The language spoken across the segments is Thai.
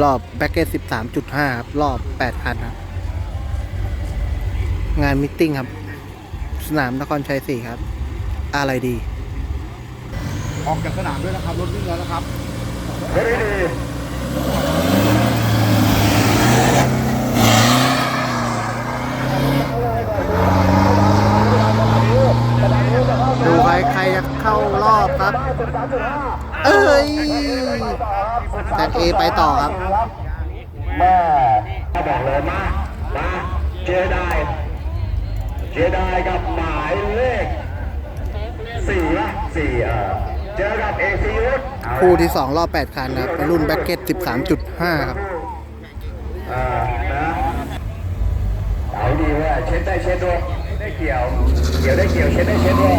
รอบแบ็กเก็ตสิบสามจุดห้าครับ รอบแปดคันครับ งานมิทติ้งครับ สนามนครชัยสี่ครับ อะไรดี ออกจากสนามด้วยนะครับ รถวิ่งแล้วนะครับดูใครใครจะเข้ารอบครับ เอ้ย แต่เอไปต่อครับแม่บอกเลยมามาเจได้เจได้กับหมายเลขสี่ละสี่เออเจอกับเอซียุทธคู่ที่สองรอบแปดคันครับเป็นรุ่นแบ็กเก็ตสิบสามจุดห้าครับเออนะเอาดีเว่าเช็ดได้เช็ดด้วยได้เกี่ยว เกี่ยวได้เกี่ยวเช็ดได้เช็ดด้วย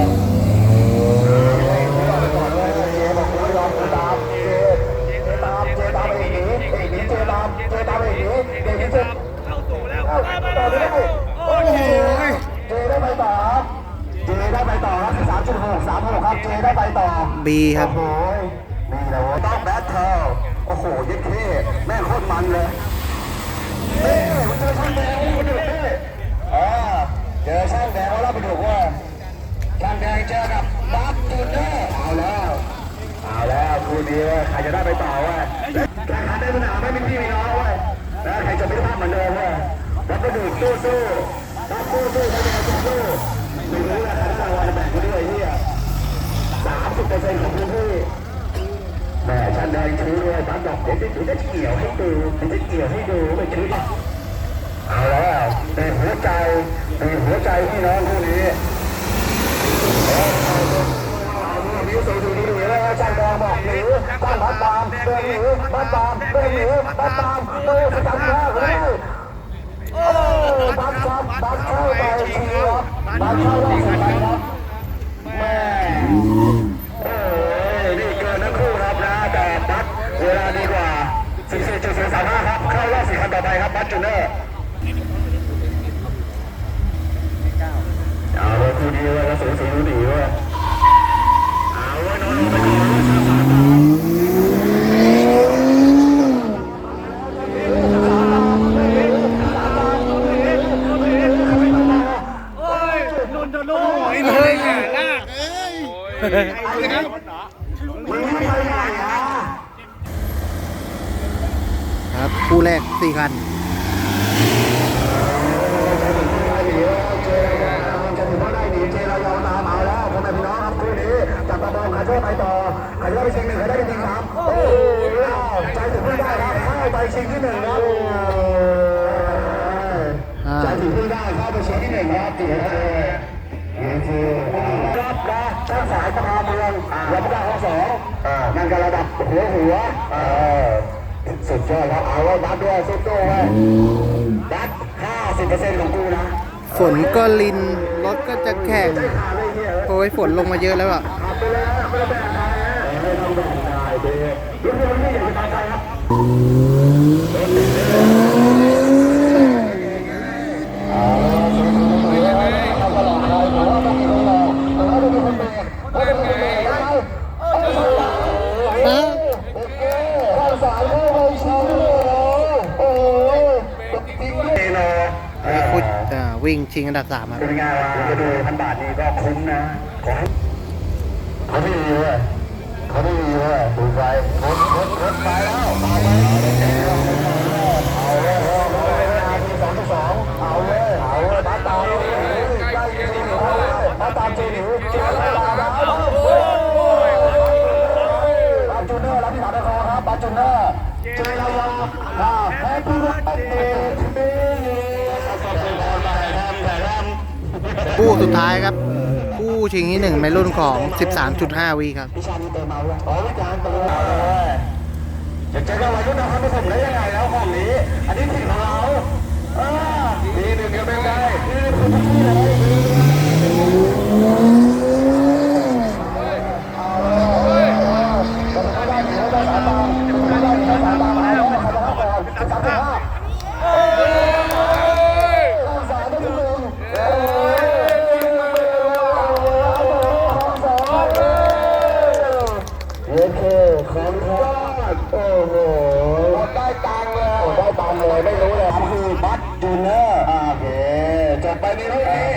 โอ้โหเจได้ไปต่อเจได้ไปต่อครับสาม จุดหกสามหกครับเจได้ไปต่อบีครับโอ้ยนี่แหละว่าต้องแบทเทิลโอ้โหยิ่งเท่แม่งโคตรมันเลยเฮ้ยมันเจอช่างแดงมันดุเฮ้ยอ่าเจอช่างแดงเขาเล่าไปดูว่าช่างแดงเจอกับบัฟจูเนอร์เอาแล้วเอาแล้วคู่นี้เว้ยใครจะได้ไปต่อเว้ยแข่งขันในสนามไม่มีพี่มีน้องเว้ยแล้วใครจะไม่ได้ภาพเหมือนเดิมเว้ยแล้วก็ดูสู้สู้รับสู้สู้ใครจะสู้ เปอร์เซ็นต์ของพื้นที่แม่ชันแดงชื้อด้วยบ้านบอกเดี๋ยวจะจะเกี่ยวให้ดูเดี๋ยวจะเกี่ยวให้ดูไม่ชื้อเอาแล้วในหัวใจในหัวใจพี่น้องคู่นี้มิวสูดูดูแล้วชันแดงบอกหนีบ้านพัดตามเดินหนีบ้านตามเดินหนีบ้านตามเดินสกัดแรกเลยโอ้บ้านครับบ้านเข้าไปเชียร์บ้านเข้ารอบสุดท้ายครับ แม่โอ้ยนี่เกินทั้งคู่ครับนะ แต่บัตเวลาดีกว่า 14.035ครับ เข้ารอบสี่คันต่อไปครับบัตจูเนอร์เอาเลยคู่นี้เลยก็สูสีดูดีเว้ยเอาไว้นอนลงไปก่อนมึงไม่ไปไหนอะ คู่แรกสี่คันจถือว่าได้ดีเจรายอตามเอาแล้วพ่อแม่พี่น้องครับคู่นี้จับตาบอลใครไปต่อใครจะไปชิงหนึ่งใครได้ไปชิงสามโอ้โหใจถึงไม่ได้ครับเข้าไปชิงที่หนึ่งครับอ่าใจถึงไม่ได้เข้าไปชิงที่หนึ่งครับตีเลยทีรับนะช่างสายประพาเมืองรับประดาข้อสองนั่นก็ระดับหัวหัว สุดยอดครับเอาไว้บัตด้วยสู้ไว้บัตห้าสิบเปอร์เซ็นต์ของกูนะฝนก็ลิน รถก็จะแข่งโอ้ยฝนลงมาเยอะแล้วอะไปแล้วไม่ต้องแบ่งไม่ต้องแบ่งใครเด็กทุกคนไม่อยากจะตามใครครับสายเข้าไปชิงโอ้ยจริงด้วยเนาะ คู่อ่า วิ่งชิงอันดับสามครับเป็นไงวะจะดูพันบาทนี่ก็คุ้มนะขอให้เขาไม่มีเลยเขาไม่มีเลยดูไปรถรถรถไปแล้ว คู่สุดท้ายครับ คู่ชิงที่หนึ่งในรุ่นของ 13.5วีครับพิชานี้เตะมเมาเลยอ๋อวิจารณ์เติมเมาเลยจะเจอกันวันรุ่นนะครับไม่ผมได้ยังไงแล้วของนี้ อันนี้ถิ่นของเรา ได้ตังเลยได้ตังเลยไม่รู้เลยคือบอสจูเนอร์โอเคจบไปในรุ่นนี้